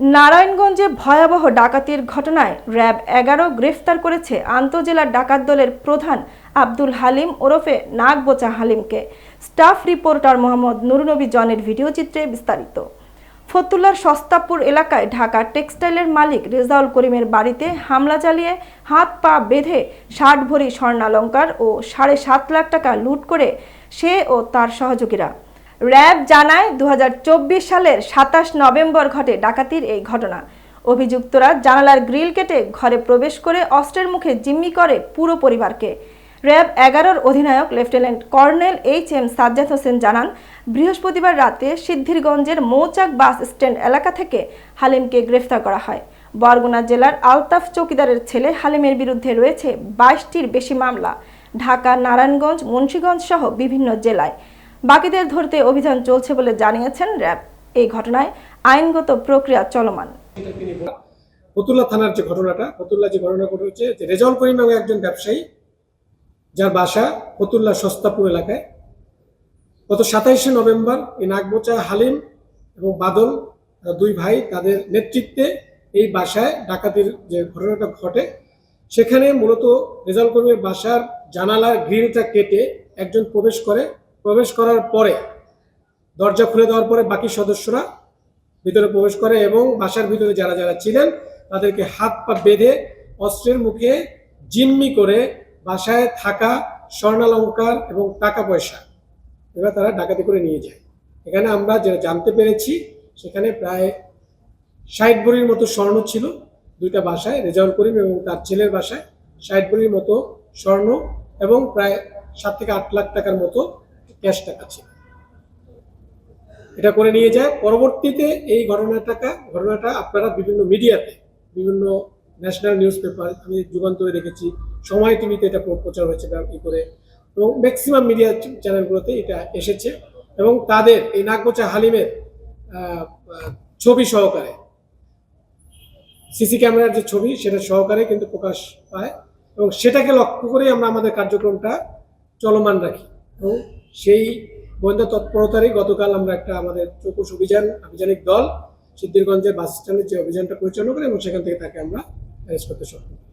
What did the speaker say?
নারায়ণগঞ্জে ভয়াবহ ডাকাতির ঘটনায় র্যাব এগারো গ্রেফতার করেছে আন্তজেলা ডাকাত দলের প্রধান আব্দুল হালিম ওরফে নাগবোচা হালিমকে। স্টাফ রিপোর্টার মোহাম্মদ নুরনবী জনের ভিডিও চিত্রে বিস্তারিত। ফতুল্লার সস্তাপুর এলাকায় ঢাকা টেক্সটাইলের মালিক রেজাউল করিমের বাড়িতে হামলা চালিয়ে হাত পা বেঁধে ষাট ভরি স্বর্ণালঙ্কার ও সাড়ে সাত লাখ টাকা লুট করে সে ও তার সহযোগীরা। র্যাব জানায় দু হাজার চব্বিশ সালের সাতাশ নভেম্বর ঘটে ডাকাতির এই ঘটনা। অভিযুক্তরা জানালার গ্রিল কেটে ঘরে প্রবেশ করে অস্ত্রের মুখে জিম্মি করে পুরো পরিবারকে। র্যাব এগারোর অধিনায়ক lieutenant colonel H M Sajjad Hossain জানান, বৃহস্পতিবার রাতে সিদ্ধিরগঞ্জের মৌচাক বাস স্ট্যান্ড এলাকা থেকে হালিমকে গ্রেফতার করা হয়। বরগুনা জেলার আলতাফ চৌকিদারের ছেলে হালিমের বিরুদ্ধে রয়েছে বাইশটির বেশি মামলা। ঢাকা, নারায়ণগঞ্জ, মুন্সীগঞ্জ সহ বিভিন্ন জেলায়। বাকিদের ধরতে অভিযান চলছে বলে জানিয়েছেন র্যাব। এই ঘটনায় আইনগত প্রক্রিয়া চলমান। ফতুল্লা থানার যে ঘটনাটা ফতুল্লা যে ঘটনা ঘটেছে, যে রেজাউল করিম নামে একজন ব্যবসায়ী, যার বাসা ফতুল্লা সস্তাপুর এলাকায়, গত সাতাইশে নভেম্বর এই নাগবোচা হালিম এবং বাদল দুই ভাই তাদের নেতৃত্বে এই বাসায় ডাকাতির যে ঘটনাটা ঘটে, সেখানে মূলত রেজাউল করিমের বাসার জানালার গ্রিলটা কেটে একজন প্রবেশ করে প্রবেশ করার পরে, দরজা খুলে দেওয়ার পরে বাকি সদস্যরা ভিতরে প্রবেশ করে এবং বাসার ভিতরে যারা যারা ছিলেন, তাদেরকে হাত পা বেঁধে অস্ত্রের মুখে জিম্মি করে বাসায় থাকা স্বর্ণালঙ্কার এবং টাকা পয়সা এবার তারা ডাকাতি করে নিয়ে যায়। এখানে আমরা যেটা জানতে পেরেছি, সেখানে প্রায় ষাট ভরির মতো স্বর্ণ ছিল, দুইটা বাসায়, রেজাউল করিম এবং তার ছেলের বাসায় ষাট ভরির মতো স্বর্ণ এবং প্রায় সাত থেকে আট লাখ টাকার মতো ক্যাশ টাকা ছিল। এটা করে নিয়ে যায়। পরবর্তীতে এই ঘটনাটাকা, ঘটনাটা আপনারা বিভিন্ন মিডিয়াতে, বিভিন্ন ন্যাশনাল নিউজ পেপার আমি যুগান্তরে দেখেছি। সময় টিভিতে এটা প্রচার হয়েছে ই করে। এবং ম্যাক্সিমাম মিডিয়া চ্যানেলগুলোতে এটা এসেছে। এবং তাদের এই নাগবোচা হালিমের ছবি সহকারে, সিসি ক্যামেরার যে ছবি, সেটা সহকারে কিন্তু প্রকাশ পায়। এবং সেটাকে লক্ষ্য করেই আমরা আমাদের কার্যক্রমটা চলমান রাখি। এবং সেই গোয়েন্দা তৎপরতারই গতকাল আমরা একটা আমাদের চৌকুশ অভিযান, আভিযানিক দল সিদ্ধিরগঞ্জের বাস স্ট্যান্ডের যে অভিযানটা পরিচালনা করে এবং সেখান থেকে তাকে আমরা অ্যারেস্ট করতে সক্ষম।